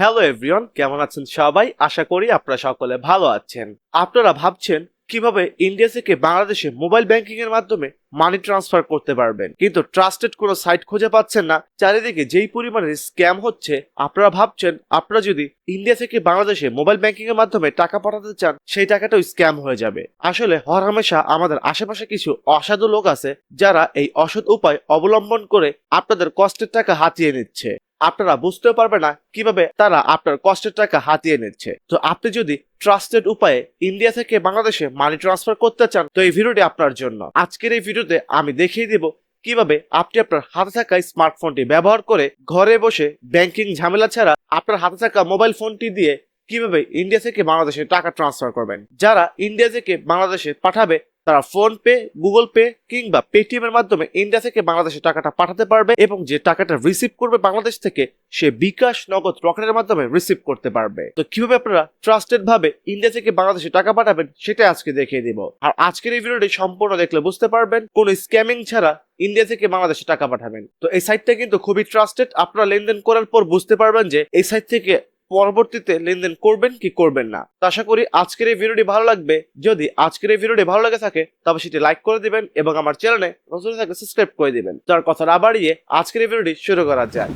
Hello everyone কেমন আছেন সবাই? আশা করি আপনারা সকলে ভালো আছেন। আপনারা ভাবছেন কীভাবে ইন্ডিয়া থেকে বাংলাদেশে মোবাইল ব্যাংকিং এর মাধ্যমে মানি ট্রান্সফার করতে পারবেন। কিন্তু ট্রাস্টেড কোনো সাইট খুঁজে পাচ্ছেন না। চারিদিকে যেই পরিমাণে স্ক্যাম হচ্ছে, আপনারা ভাবছেন আপনারা যদি ইন্ডিয়া থেকে বাংলাদেশে মোবাইল ব্যাংকিং এর মাধ্যমে টাকা পাঠাতে চান, সেই টাকাটাও স্ক্যাম হয়ে যাবে। আসলে হরহামেশা আমাদের আশেপাশে কিছু অসাধু লোক আছে, যারা এই অসৎ উপায় অবলম্বন করে আপনাদের কষ্টের টাকা হাতিয়ে নিচ্ছে। আপনারা বুঝতেও পারবে না কীভাবে তারা আপনার কষ্টের টাকা হাতিয়ে নিচ্ছে। তো আপনি যদি ট্রাস্টেড উপায়ে ইন্ডিয়া থেকে বাংলাদেশে মানি ট্রান্সফার করতে চান, তো এই ভিডিওটি আপনার জন্য। আজকের এই ভিডিওতে আমি দেখিয়ে দিব কীভাবে আপনি আপনার হাতে থাকা স্মার্টফোনটি ব্যবহার করে ঘরে বসে ব্যাংকিং ঝামেলা ছাড়া আপনার হাতে থাকা মোবাইল ফোনটি দিয়ে কীভাবে ইন্ডিয়া থেকে বাংলাদেশে টাকা ট্রান্সফার করবেন। যারা ইন্ডিয়া থেকে বাংলাদেশে পাঠাবে তারা ফোন পে, গুগল পে কিংবা পেটিএম এর মাধ্যমে ইন্ডিয়া থেকে বাংলাদেশে টাকাটা পাঠাতে পারবে এবং যে টাকাটা রিসিভ করবে বাংলাদেশ থেকে, সে বিকাশ নগদ রকেটের মাধ্যমে রিসিভ করতে পারবে। তো কীভাবে আপনারা ট্রাস্টেড ভাবে ইন্ডিয়া থেকে বাংলাদেশে টাকা পাঠাবেন সেটা আজকে দেখিয়ে দিব। আর আজকের এই ভিডিওটি সম্পূর্ণ দেখলে বুঝতে পারবেন, কোন স্ক্যামিং ছাড়া ইন্ডিয়া থেকে বাংলাদেশে টাকা পাঠাবেন। তো এই সাইটটা কিন্তু খুবই ট্রাস্টেড আপনারা লেনদেন করার পর বুঝতে পারবেন যে, এই সাইট থেকে পরবর্তীতে লেনদেন করবেন কি করবেন না। তো আশা করি আজকের এই ভিডিওটি ভালো লাগবে। যদি আজকের এই ভিডিওটি ভালো লাগে থাকে, তবে সেটি লাইক করে দিবেন এবং আমার চ্যানেলে নতুন থাকলে সাবস্ক্রাইব করে দিবেন। তার কথা না বাড়িয়ে আজকের এই ভিডিওটি শুরু করা যায়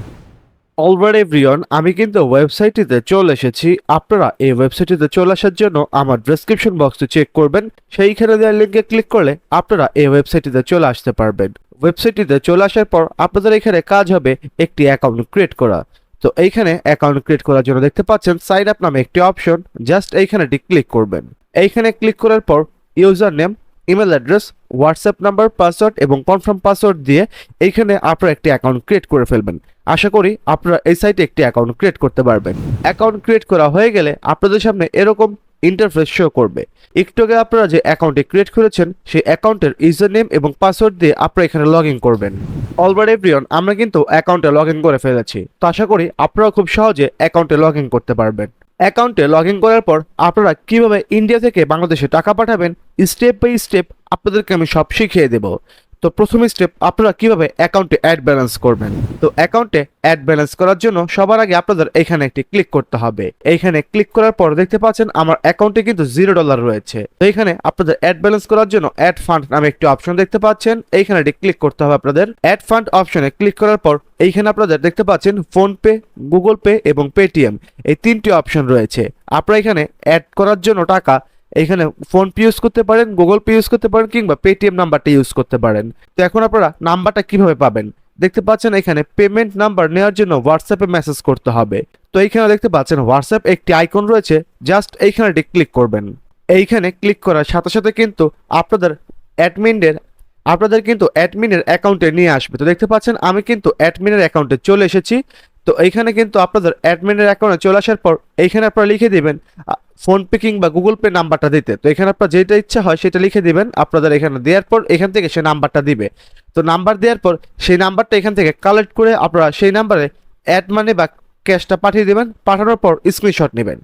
অলরেড এভরিওয়ান, আমি কিন্তু ওয়েবসাইটটিতে চলে এসেছি। আপনারা এই ওয়েবসাইটটিতে চলে আসার জন্য আমার ডেসক্রিপশন বক্সটি চেক করবেন। সেইখানে দেওয়ার লিঙ্কে ক্লিক করলে আপনারা এই ওয়েবসাইটটিতে চলে আসতে পারবেন। ওয়েবসাইটটিতে চলে আসার পর আপনাদের এখানে কাজ হবে একটি অ্যাকাউন্ট ক্রিয়েট করা। তো এইখানে অ্যাকাউন্ট ক্রিয়েট করার জন্য দেখতে পাচ্ছেন সাইন আপ নামে একটি অপশন জাস্ট এইখানেটি ক্লিক করবেন। এইখানে ক্লিক করার পর user name email address WhatsApp number password এবং কনফার্ম পাসওয়ার্ড দিয়ে এইখানে আপনারা একটি অ্যাকাউন্ট ক্রিয়েট করে ফেলবেন। আশা করি আপনারা এই সাইটে একটি অ্যাকাউন্ট ক্রিয়েট করতে পারবেন। অ্যাকাউন্ট ক্রিয়েট করা হয়ে গেলে আপনাদের সামনে এরকম ইন্টারফেস শো করবে। একটু আগে আপনারা যে অ্যাকাউন্টটি ক্রিয়েট করেছেন, সেই অ্যাকাউন্টের ইউজার নেম এবং পাসওয়ার্ড দিয়ে আপনারা এখানে লগ ইন করবেন। অলরেডি এভরিওয়ান, আমরা কিন্তু অ্যাকাউন্টে লগ ইন করে ফেলেছি। তো আশা করি আপনারা খুব সহজে অ্যাকাউন্টে লগ ইন করতে পারবেন। অ্যাকাউন্টে লগ ইন করার পর আপনারা কীভাবে ইন্ডিয়া থেকে বাংলাদেশে টাকা পাঠাবেন স্টেপ বাই স্টেপ আপনাদেরকে আমি সব শিখিয়ে দেব। তো প্রথম স্টেপ আপনারা কীভাবে অ্যাকাউন্টে অ্যাড ব্যালেন্স করবেন? তো অ্যাকাউন্টে অ্যাড ব্যালেন্স করার জন্য সবার আগে আপনাদের এখানে একটি ক্লিক করতে হবে। এইখানে ক্লিক করার পর দেখতে পাচ্ছেন আমার অ্যাকাউন্টে কিন্তু জিরো ডলার রয়েছে। তো এখানে আপনাদের অ্যাড ব্যালেন্স করার জন্য অ্যাড ফান্ড নামে একটি অপশন দেখতে পাচ্ছেন। এইখানে এটি ক্লিক করতে হবে আপনাদের। অ্যাড ফান্ড অপশনে ক্লিক করার পর এইখানে আপনাদের দেখতে পাচ্ছেন ফোন পে গুগল পে এবং পেটিএম এই তিনটি অপশন রয়েছে। আপনারা এখানে অ্যাড করার জন্য টাকা এখানে ফোন পে ইউজ করতে পারেন গুগল পে ইউজ করতে পারেন কিংবা পেটিএম নাম্বারটা ইউজ করতে পারেন। তো এখন আপনারা নাম্বারটা কীভাবে পাবেন? দেখতে পাচ্ছেন এখানে পেমেন্ট নাম্বার নেওয়ার জন্য হোয়াটসঅ্যাপে মেসেজ করতে হবে। তো এইখানে দেখতে পাচ্ছেন হোয়াটসঅ্যাপ একটি আইকন রয়েছে জাস্ট এইখানে ক্লিক করবেন। এইখানে ক্লিক করার সাথে সাথে কিন্তু আপনাদের অ্যাডমিনের আপনাদের কিন্তু অ্যাডমিনের অ্যাকাউন্টে নিয়ে আসবে। তো দেখতে পাচ্ছেন আমি কিন্তু অ্যাডমিনের অ্যাকাউন্টে চলে এসেছি। তো এইখানে কিন্তু আপনাদের অ্যাডমিনের অ্যাকাউন্টে চলে আসার পর এইখানে আপনারা লিখে দিবেন ফোনপে কিংবা গুগল পে নাম্বারটা দিতে। তো এখানে আপনার যেটা ইচ্ছা হয় সেটা লিখে দিবেন, আপনাদের এখানে দেওয়ার পর এখান থেকে সে নাম্বারটা দিবে। তো নাম্বার দেওয়ার পর সেই নাম্বারটা এখান থেকে কালেক্ট করে আপনারা সেই নাম্বারে অ্যাড মানি বা ক্যাশটা পাঠিয়ে দেবেন। পাঠানোর পর স্ক্রিনশট নেবেন।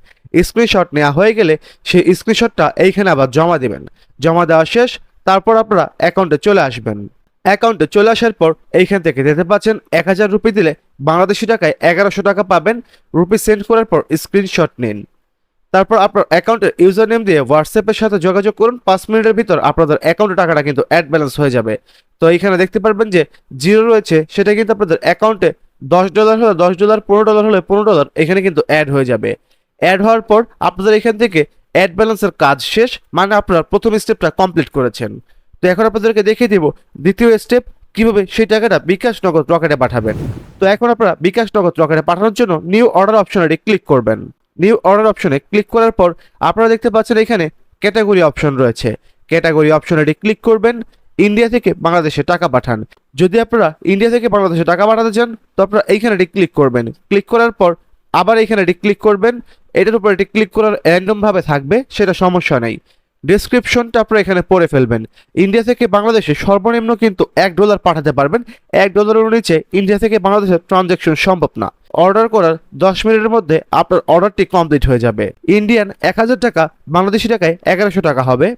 স্ক্রিনশট নেওয়া হয়ে গেলে সেই স্ক্রিনশটটা এইখানে আবার জমা দেবেন। জমা দেওয়া শেষ, তারপর আপনারা অ্যাকাউন্টে চলে আসবেন। অ্যাকাউন্টে চলে আসার পর এইখান থেকে দেখতে পাচ্ছেন, এক হাজার রুপি দিলে বাংলাদেশি টাকায় এগারোশো টাকা পাবেন। রুপি সেন্ড করার পর স্ক্রিনশট নিন। তারপর আপনার অ্যাকাউন্টের ইউজার নেম দিয়ে হোয়াটসঅ্যাপের সাথে যোগাযোগ করুন। পাঁচ মিনিটের ভিতর আপনাদের অ্যাকাউন্টে টাকাটা কিন্তু অ্যাড ব্যালেন্স হয়ে যাবে। তো এখানে দেখতে পারবেন যে জিরো রয়েছে, সেটা কিন্তু আপনাদের অ্যাকাউন্টে দশ ডলার হলে দশ ডলার পনেরো ডলার হলে পনেরো ডলার এখানে কিন্তু অ্যাড হয়ে যাবে। অ্যাড হওয়ার পর আপনাদের এখান থেকে অ্যাড ব্যালেন্সের কাজ শেষ মানে আপনার প্রথম স্টেপটা কমপ্লিট করেছেন। তো এখন আপনাদেরকে দেখিয়ে দিব দ্বিতীয় স্টেপ কীভাবে সেই টাকাটা বিকাশ নগদ রকেটে পাঠাবেন। তো এখন আপনারা বিকাশ নগদ রকেটে পাঠানোর জন্য নিউ অর্ডার অপশনে ক্লিক করবেন। নিউ অর্ডার অপশনে ক্লিক করার পর আপনারা দেখতে পাচ্ছেন এখানে ক্যাটাগরি অপশন রয়েছে। ক্যাটাগরি অপশনে ক্লিক করবেন ইন্ডিয়া থেকে বাংলাদেশে টাকা পাঠান। যদি আপনারা ইন্ডিয়া থেকে বাংলাদেশে টাকা পাঠাতে চান, তো আপনারা এইখানে এটি ক্লিক করবেন। ক্লিক করার পর আবার এইখানে এটি ক্লিক করবেন। এটার উপর এটি ক্লিক করার র্যান্ডমভাবে থাকবে, সেটা সমস্যা নেই। ডিসক্রিপশনটা আপনারা এখানে পড়ে ফেলবেন। ইন্ডিয়া থেকে বাংলাদেশে সর্বনিম্ন কিন্তু এক ডলার পাঠাতে পারবেন। এক ডলারের নিচে ইন্ডিয়া থেকে বাংলাদেশের ট্রানজ্যাকশন সম্ভব না। অর্ডার করার দশ মিনিটের মধ্যে আপনার অর্ডারটি কমপ্লিট হয়ে যাবে। ইন্ডিয়ান এক হাজার টাকা, বাংলাদেশি টাকায় এগারোশো টাকা হবে।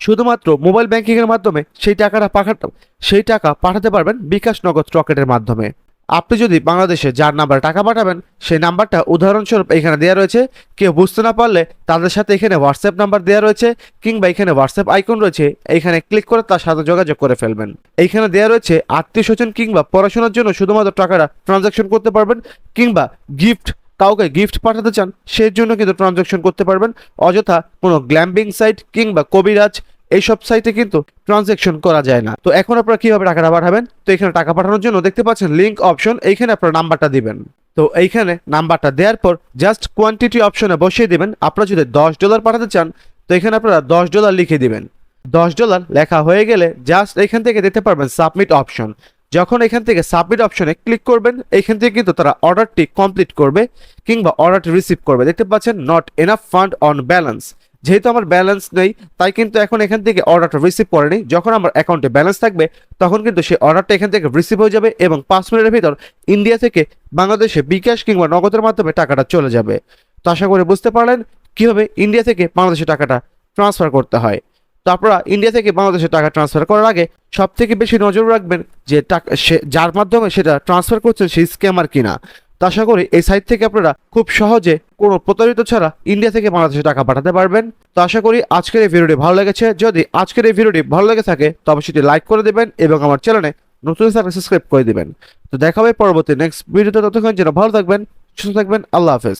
শুধুমাত্র মোবাইল ব্যাংকিংয়ের মাধ্যমে সেই টাকাটা পাঠাতে সেই টাকা পাঠাতে পারবেন বিকাশ নগদ রকেটের মাধ্যমে। আপনি যদি বাংলাদেশে যার নাম্বার টাকা পাঠাবেন, সেই নাম্বারটা উদাহরণস্বরূপ এখানে দেওয়া রয়েছে। কেউ বুঝতে না পারলে তাদের সাথে এখানে হোয়াটসঅ্যাপ নাম্বার দেওয়া রয়েছে কিংবা এখানে হোয়াটসঅ্যাপ আইকন রয়েছে। এখানে ক্লিক করে তার সাথে যোগাযোগ করে ফেলবেন। এইখানে দেওয়া রয়েছে আত্মীয় স্বজন কিংবা পড়াশোনার জন্য শুধুমাত্র টাকাটা ট্রানজাকশন করতে পারবেন কিংবা গিফট কাউকে গিফট পাঠাতে চান সেই জন্য কিন্তু ট্রানজাকশন করতে পারবেন। অযথা কোনো গ্ল্যাম্বিং সাইট কিংবা কবিরাজ এইসব সাইটে কিন্তু ট্রানজাকশন করা যায় না। তো এখন আপনারা কীভাবে টাকাটা পাঠাবেন? তো এখানে টাকা পাঠানোর জন্য দেখতে পাচ্ছেন লিঙ্ক অপশন এইখানে আপনারা নাম্বারটা দিবেন। তো এইখানে নাম্বারটা দেওয়ার পর জাস্ট কোয়ান্টিটি অপশনে বসিয়ে দিবেন। আপনারা যদি দশ ডলার পাঠাতে চান, তো এখানে আপনারা দশ ডলার লিখে দিবেন। দশ ডলার লেখা হয়ে গেলে জাস্ট এখান থেকে দিতে পারবেন সাবমিট অপশন যখন এখান থেকে সাবমিট অপশনে ক্লিক করবেন, এখান থেকে কিন্তু তারা অর্ডারটি কমপ্লিট করবে কিংবা অর্ডারটি রিসিভ করবে। দেখতে পাচ্ছেন not enough fund on balance যেহেতু আমার ব্যালেন্স নেই, তাই কিন্তু এখন এখান থেকে অর্ডারটা রিসিভ করেনি। যখন আমার অ্যাকাউন্টে ব্যালেন্স থাকবে, তখন কিন্তু সেই অর্ডারটা এখান থেকে রিসিভ হয়ে যাবে এবং পাঁচ মিনিটের ভিতর ইন্ডিয়া থেকে বাংলাদেশে বিকাশ কিংবা নগদের মাধ্যমে টাকাটা চলে যাবে। তো আশা করে বুঝতে পারলেন কীভাবে ইন্ডিয়া থেকে বাংলাদেশে টাকাটা ট্রান্সফার করতে হয়। তো আপনারা ইন্ডিয়া থেকে বাংলাদেশে টাকা ট্রান্সফার করার আগে সব থেকে বেশি নজর রাখবেন যে টাকা সে যার মাধ্যমে সেটা ট্রান্সফার করছেন সেই স্ক্যামার কিনা। তো আশা করি এই সাইট থেকে আপনারা খুব সহজে কোনো প্রতারিত ছাড়া ইন্ডিয়া থেকে বাংলাদেশে টাকা পাঠাতে পারবেন। তো আশা করি আজকের এই ভিডিওটি ভালো লেগেছে। যদি আজকের এই ভিডিওটি ভালো লেগে থাকে তবে সেটি লাইক করে দেবেন এবং আমার চ্যানেলে নতুন সাবস্ক্রাইব করে দেবেন। তো দেখা হবে পরবর্তী নেক্সট ভিডিওতে। ততক্ষণ যেন ভালো থাকবেন, সুস্থ থাকবেন, আল্লাহ হাফেজ।